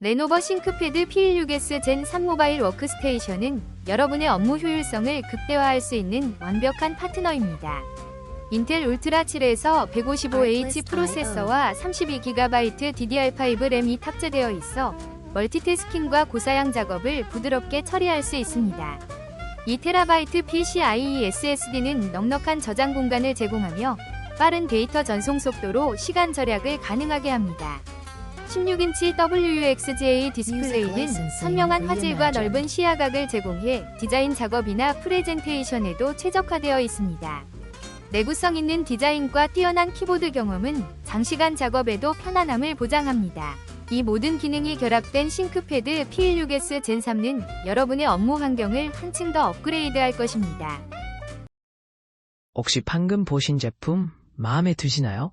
레노버 싱크패드 P16S 젠 3 모바일 워크스테이션은 여러분의 업무 효율성을 극대화할 수 있는 완벽한 파트너입니다. 인텔 울트라 7에서 155H 프로세서와 32GB DDR5 램이 탑재되어 있어 멀티태스킹과 고사양 작업을 부드럽게 처리할 수 있습니다. 2TB PCIe SSD는 넉넉한 저장 공간을 제공하며 빠른 데이터 전송 속도로 시간 절약을 가능하게 합니다. 16인치 WUXGA 디스플레이는 선명한 화질과 넓은 시야각을 제공해 디자인 작업이나 프레젠테이션에도 최적화되어 있습니다. 내구성 있는 디자인과 뛰어난 키보드 경험은 장시간 작업에도 편안함을 보장합니다. 이 모든 기능이 결합된 싱크패드 P16S 젠 3는 여러분의 업무 환경을 한층 더 업그레이드할 것입니다. 혹시 방금 보신 제품 마음에 드시나요?